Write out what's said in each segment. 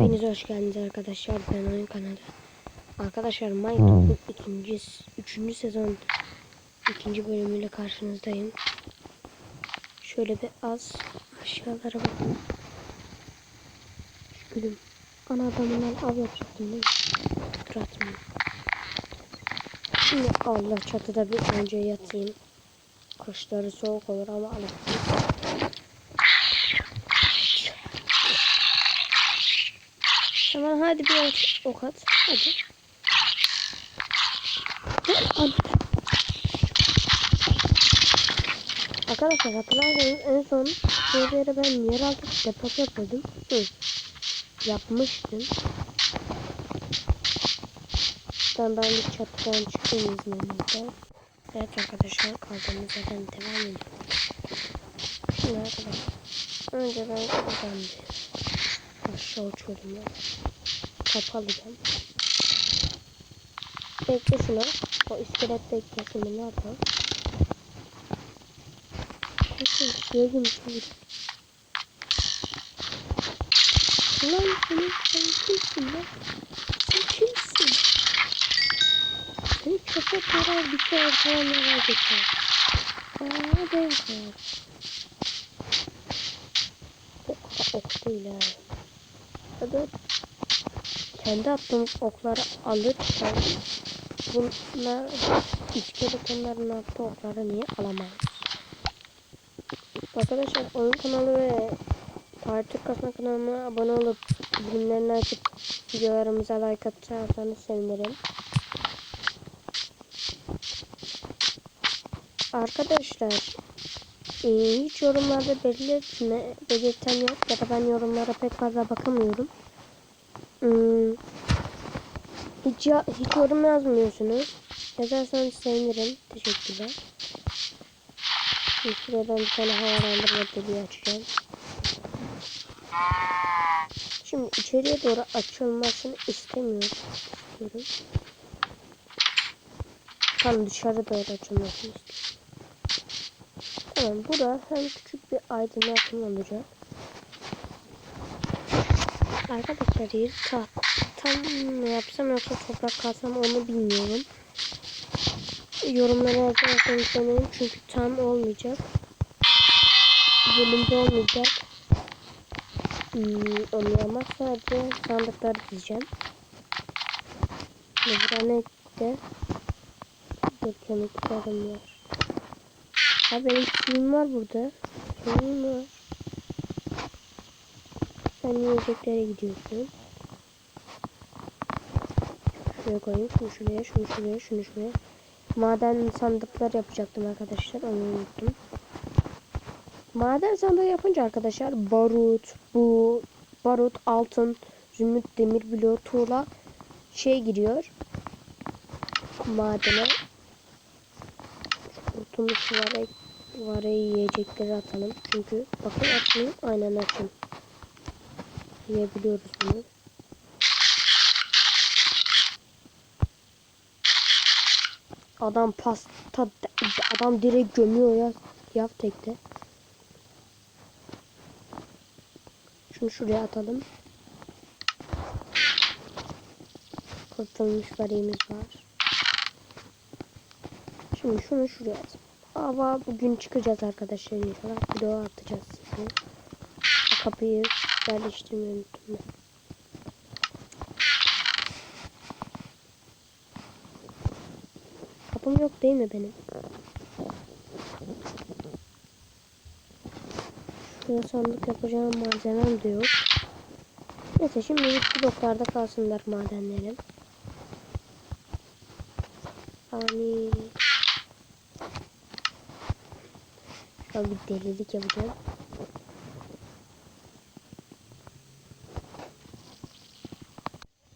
Hepiniz hoş geldiniz arkadaşlar. Ben oyun kanalı. Arkadaşlar Minecraft'ın ikinci, üçüncü sezon ikinci bölümüyle karşınızdayım. Şöyle bir az aşağılara bakın. Gülüm. Ana adamından av yapacaktım değil mi? Dur atmayayım. Şimdi Allah çatıda bir önce yatayım. Kışları soğuk olur ama alıştım. Tamam hadi bir ok at. Hadi. Arkadaşlar hatırlarsanız en son şeylere ben yeraltı deposu yapıyordum. Hı. Yapmıştım. Ben ben bir çatıdan çıkayım izninizle. Evet arkadaşlar kaldığımız yerden devam edelim. Şimdi arkadaşlar. Önce ben şuradan bir aşağı uçuyorum ya. Kapalıyım. Bekle şunu. O iskelet beklesin ne yapalım. Bakın gözüm çabuk. Lan senin sen kimsin lan? Sen kimsin? Seni köpek yarar bir şey ortaya merak geçer. Aa ben kal. Ok, ok değil ha. Hadi kendi attığımız okları alırken bunlar iskeletonların attığı okları niye alamayız? Arkadaşlar oyun kanalı ve Tarih Türk Kasma kanalına abone olup bilimlerini açıp videolarımıza like atarsanız sevinirim. Arkadaşlar e, hiç yorumlarda belirtme, belirten yok ya da ben yorumlara pek fazla bakamıyorum. Hmm, hiç, ya, hiç yorum yazmıyorsunuz. Yazarsanız sevinirim. Teşekkürler. Şimdi şuradan bir tane havalandırma deliği açacağım. Şimdi içeriye doğru açılmasını istemiyorum. İstiyorum. Tam dışarı doğru açılmasını istiyorum. Tamam burada hem küçük bir aydınlatma olacak. Arkadaşlar yeri tahtam mı yapsam yoksa toprak kalsam onu bilmiyorum. Yorumlara yazarsanız sevinirim çünkü tam olmayacak. Bölümde olmayacak. Hmm, ama sadece. Ve burada ne de kemiklerim var. Ha benim suyum var burada. Suyum var. Sen yiyeceklere gidiyorsun. Şuraya koyayım. Şunu şuraya, şunu şuraya, şunu şuraya. Maden sandıklar yapacaktım arkadaşlar. Onu unuttum. Maden sandığı yapınca arkadaşlar barut, bu barut, altın, zümrüt, demir bloğu, tuğla şey giriyor. Madene. Kurtulmuş var, var yiyecekleri atalım. Çünkü bakın atmayayım aynen açayım. Yiyebiliyoruz bunu. Adam pasta adam direkt gömüyor ya yav tekte. Şunu şuraya atalım. Kurtulmuş varimiz var. Şimdi şunu şuraya atalım. Hava bugün çıkacağız arkadaşlar inşallah. Video atacağız size. Kapıyı yerleştirmeyi unuttum ben. Kapım yok değil mi benim? Şuraya sandık yapacağım malzemem de yok. Neyse şimdi bu bloklarda kalsınlar madenlerim. Hani Şu bir delilik yapacağım.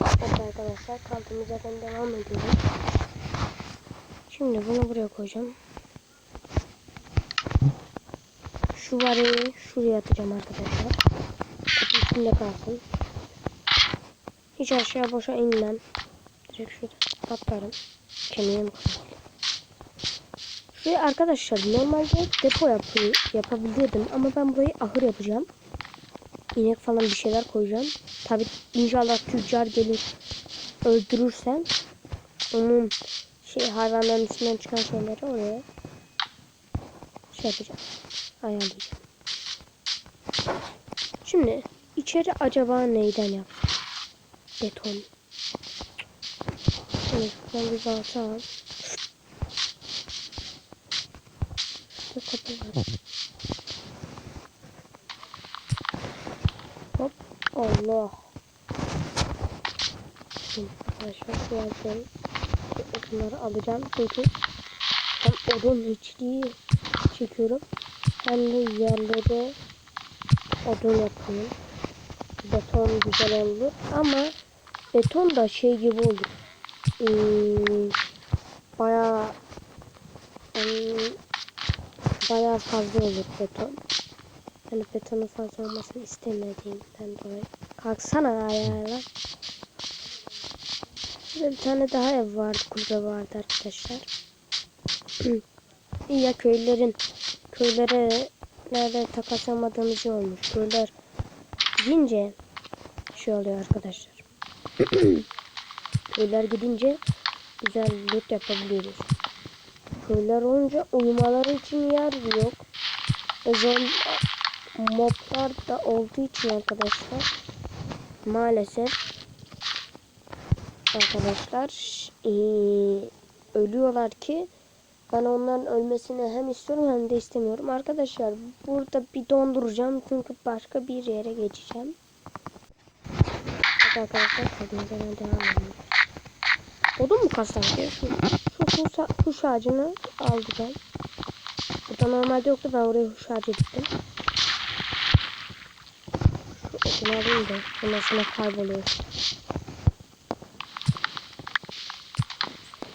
Evet arkadaşlar kaldığımız yerden devam ediyoruz. Şimdi bunu buraya koyacağım. Şu varayı şuraya atacağım arkadaşlar. Kapı üstünde kalsın. Hiç aşağı boşa inmem. Direkt şurada atlarım. Kemiğim kalır. Şuraya arkadaşlar normalde depo yapı yapabilirdim ama ben burayı ahır yapacağım. inek falan bir şeyler koyacağım. Tabi inşallah tüccar gelir öldürürsen onun şey hayvanların üstünden çıkan şeyleri oraya şey yapacağım. Ayarlayacağım. Şimdi içeri acaba neyden yapsam? Beton. Şimdi şuradan bir balta al. Şurada kapı var. Hop. Allah. Şimdi arkadaşlar birazdan bunları alacağım. Çünkü hem odun hiçliği çekiyorum. Hem de yerlere odun yapıyorum. Beton güzel olur. Ama beton da şey gibi olur. Hmm, bayağı hmm, bayağı fazla olur beton. Yani betonun fazla olmasını istemediğimden dolayı. Kalksana ayağına. Bir tane daha ev vardı, kulübe vardı arkadaşlar. İyi ya köylerin köylere nerede takaslamadığımız iyi olmuş. Köyler gidince şey oluyor arkadaşlar. köyler gidince güzel loot yapabiliyoruz. Köyler olunca uyumaları için yer yok. Özel moblar da olduğu için arkadaşlar maalesef arkadaşlar eee, ölüyorlar ki ben onların ölmesini hem istiyorum hem de istemiyorum. Arkadaşlar burada bir donduracağım çünkü başka bir yere geçeceğim. Evet arkadaşlar yerden devam edelim. Odun mu kastan ki? Şu, şu huş, huş ağacını ben. Burada normalde yoktu ben oraya huş ağacı diktim. Şu odunu alayım da ondan sonra kayboluyor.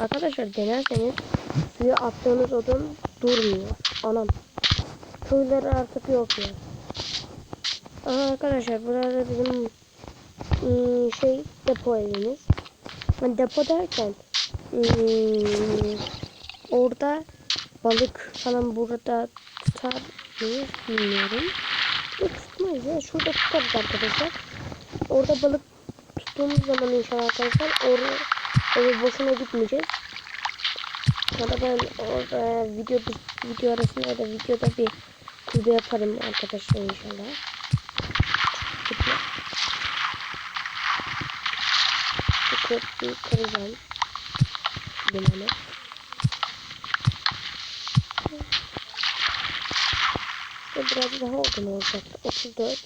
Arkadaşlar denerseniz suya attığınız odun durmuyor. Anam. Köyleri artık yok ya. Aha arkadaşlar burada bizim ıı, şey depo evimiz. Yani depo derken ıı, orada balık falan burada tutar mıyız bilmiyorum. Tutmayız ya. Şurada tutarız arkadaşlar. Orada balık tuttuğumuz zaman inşallah arkadaşlar oraya oraya boşuna gitmeyeceğiz. Sonra ben orada video video arasında da videoda bir kulübe yaparım arkadaşlar inşallah. Bu köprüyü kıracağım. Limanı. Ve biraz daha odun olacak. 34.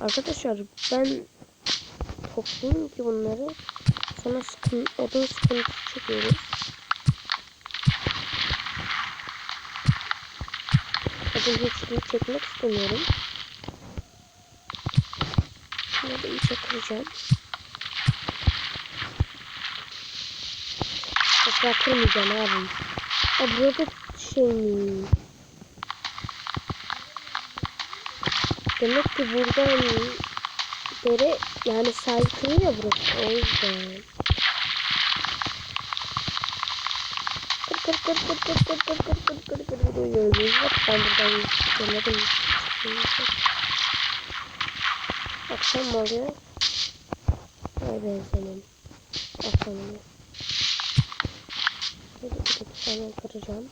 Arkadaşlar ben toplayayım ki bunları. Sonra sıkın, odun sıkıntı çekiyoruz. Odun hiçliği çekmek istemiyorum. Şunu da iyice kıracağım. Tekrar kırmayacağım abi. Aa, burada şey mi? Demek ki buradan dere yani kırıyor ya burası. O yüzden. Kır kır kır kır kır kır kır kır kır kır kır kır uyuyoruz. Hop ben buradan denedim. Akşam mı oluyor? Ay ben senin. Akşam oluyor. Böyle bir tane kıracağım.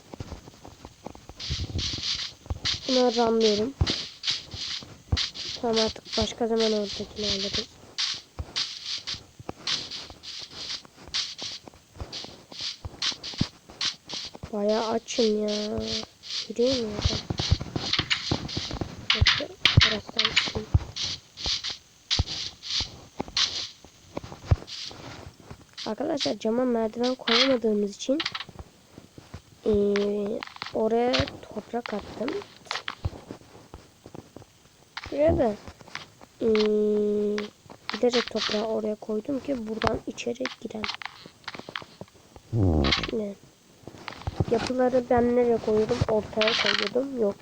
Bunları ramlıyorum. Tamam başka zaman oradakini alırız. Bayağı açım ya. Ya. Neyse, taraftan çıkayım. Arkadaşlar cama merdiven koyamadığımız için eee, oraya toprak attım. Şuraya da eee, giderek toprağı oraya koydum ki buradan içeri giren. Şimdi yapıları ben nereye koyuyordum? Ortaya koyuyordum. Yok.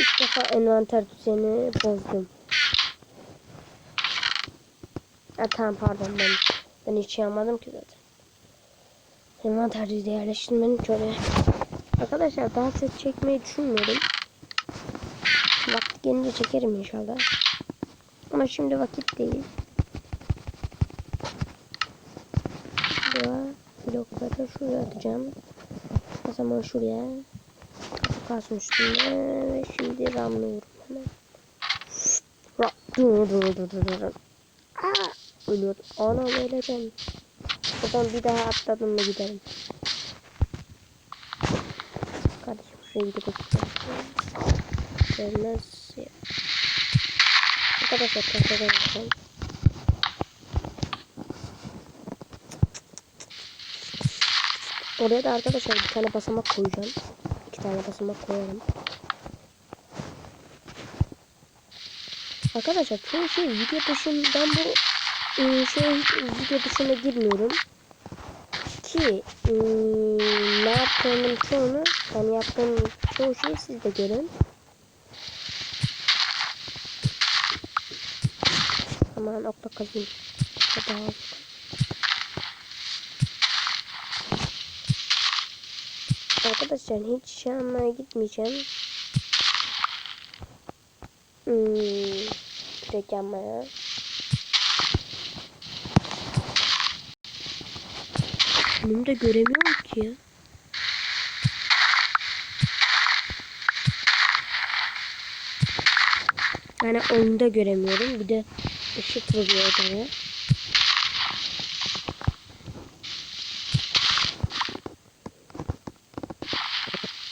İlk defa envanter düzeni bozdum. Ha, tamam pardon ben ben hiç şey yapmadım ki zaten. Envanter düzeni yerleştirmenin şöyle. Arkadaşlar daha ses çekmeyi düşünmüyorum. Vakti gelince çekerim inşallah. Ama şimdi vakit değil. Şuraya blokları şuraya atacağım. O zaman şuraya. Kalsın üstünde ve şimdi ramlıyorum hemen. Ra dur dur dur dur dur. Aa, ölüyorum. Anam öleceğim. O zaman bir daha atladım mı giderim. Kardeşim şuraya gidip bakacağım. Arkadaşlar kasada bakacağım. Oraya da arkadaşlar bir tane basamak koyacağım. İki tane basamak koyarım. Arkadaşlar çoğu şey video dışında bu e, şey video dışına girmiyorum ki e, ne yaptığımın çoğunu yani yaptığım çoğu şeyi siz de görün. Aman okla kazayım. Daha. Arkadaşlar hiç şey almaya gitmeyeceğim. Hmm, direkt yanmaya. Önümde göremiyorum ki ya. Yani oyunda göremiyorum. Bir de ışık vuruyor odaya.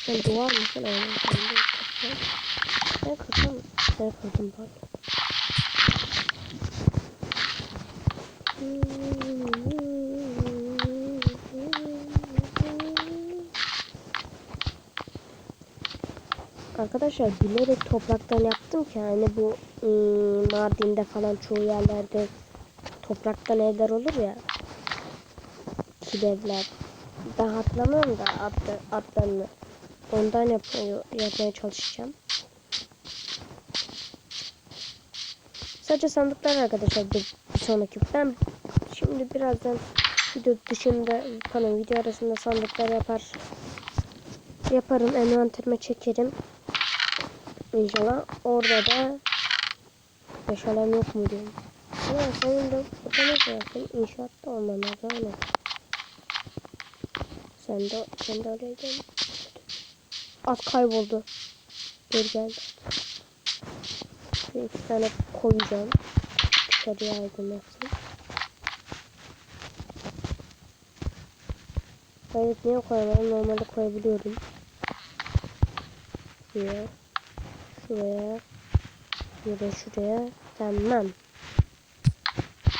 Sen duvar mısın? Aynen. Ben kırdım. Ben kırdım pardon. Arkadaşlar bilerek topraktan yaptım ki hani bu ıı, Mardin'de falan çoğu yerlerde topraktan evler olur ya. Evler. Ben hatırlamıyorum da adlı, adlarını. Ondan yapıyor, yapmaya çalışacağım. Sadece sandıklar arkadaşlar bir, bir sonraki. Ben şimdi birazdan video dışında pardon video arasında sandıklar yapar yaparım envanterime çekerim İnşallah orada da meşalem yok mu diyorum. Ama senin de utanır yaptın. İnşaatta lazım. Aynen. Sen de, sen de gel. At kayboldu. Geri geldi. Bir iki tane koyacağım. Dışarıya aydınlatsın. Evet niye koyamadım? Normalde koyabiliyorum. Şuraya. Şuraya. Bir de şuraya. Tamam.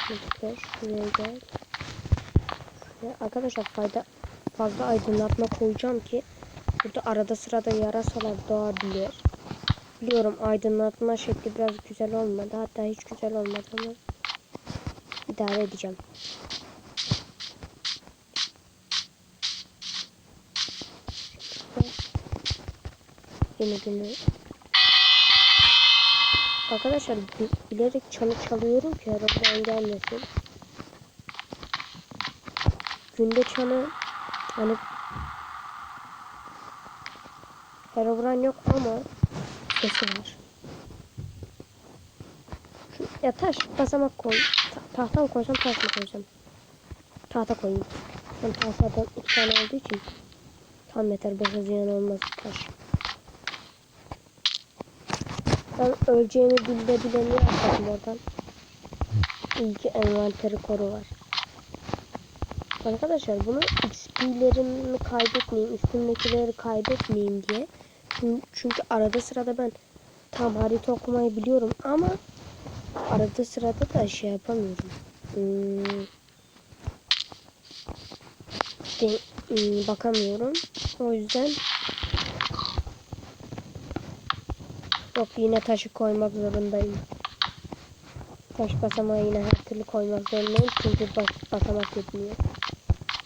Şuraya gel. Şuraya. Arkadaşlar fayda fazla aydınlatma koyacağım ki burada arada sırada yarasalar doğabilir. Biliyorum aydınlatma şekli biraz güzel olmadı. Hatta hiç güzel olmadı ama idare edeceğim. Yeni günü. Arkadaşlar bi- bilerek çanı çalıyorum ki arabadan gelmesin. Günde çanı hani Herobrine yok ama sesi var. Ya taş basamak koy. Ta tahta mı koysam taş mı koysam? Tahta koyayım. Ben tahtadan iki tane olduğu için tam yeter boşa ziyan olmaz taş. Ben öleceğimi bile bile niye atladım oradan? İyi ki envanteri koru var. Arkadaşlar bunu XP'lerimi kaybetmeyeyim, üstümdekileri kaybetmeyeyim diye. Çünkü, arada sırada ben tam harita okumayı biliyorum ama arada sırada da şey yapamıyorum. Hmm, hmm, bakamıyorum. O yüzden Yok yine taşı koymak zorundayım. Taş basamağı yine her türlü koymak zorundayım. Çünkü bas basamak yetmiyor.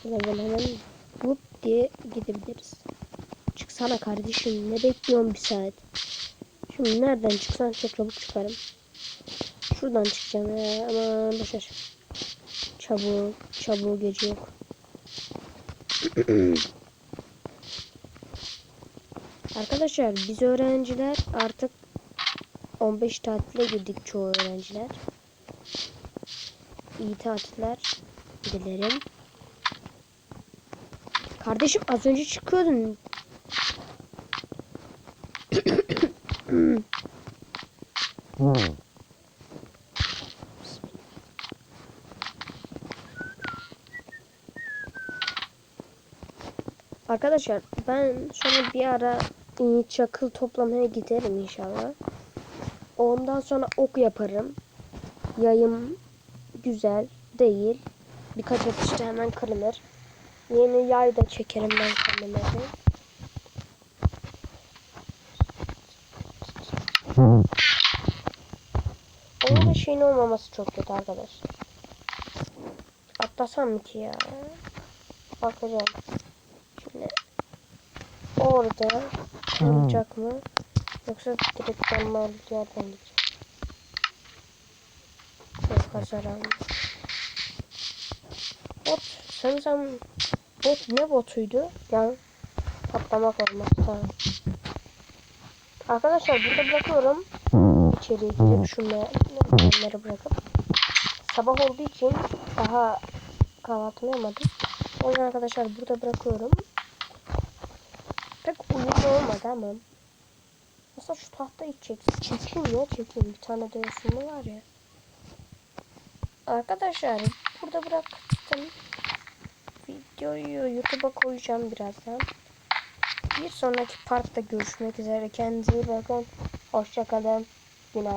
Zaman hemen vup diye gidebiliriz. Çıksana kardeşim. Ne bekliyorsun bir saat? Şimdi nereden çıksan çok çabuk çıkarım. Şuradan çıkacağım ya. Aman boşver. Çabuk. Çabuk gece yok. Arkadaşlar biz öğrenciler artık 15 tatile girdik çoğu öğrenciler. İyi tatiller dilerim. Kardeşim az önce çıkıyordun. Arkadaşlar ben sonra bir ara çakıl toplamaya giderim inşallah. Ondan sonra ok yaparım. Yayım güzel değil. Birkaç atışta hemen kırılır. Yeni yay da çekerim ben kendime. de. Onun da şeyin olmaması çok kötü arkadaşlar. Atlasam mı ki ya? Bakacağım. Şimdi orada olacak mı? Yoksa direkt bir yerden gidecek. Yok kazaran. Bot. Sanırsam bot ne botuydu? Yani patlamak olmaz. Tamam. Arkadaşlar burada bırakıyorum. İçeriye gidip şunları bırakıp. Sabah olduğu için daha kahvaltımı yapmadım. O yüzden arkadaşlar burada bırakıyorum. Pek uyumlu olmadı ama. Mesela şu tahta hiç çeksin. Çekeyim ya çekeyim. Bir tane de yosunlu var ya. Arkadaşlar burada bıraktım. Videoyu YouTube'a koyacağım birazdan. Bir sonraki parkta görüşmek üzere. Kendinize iyi bakın. Hoşçakalın.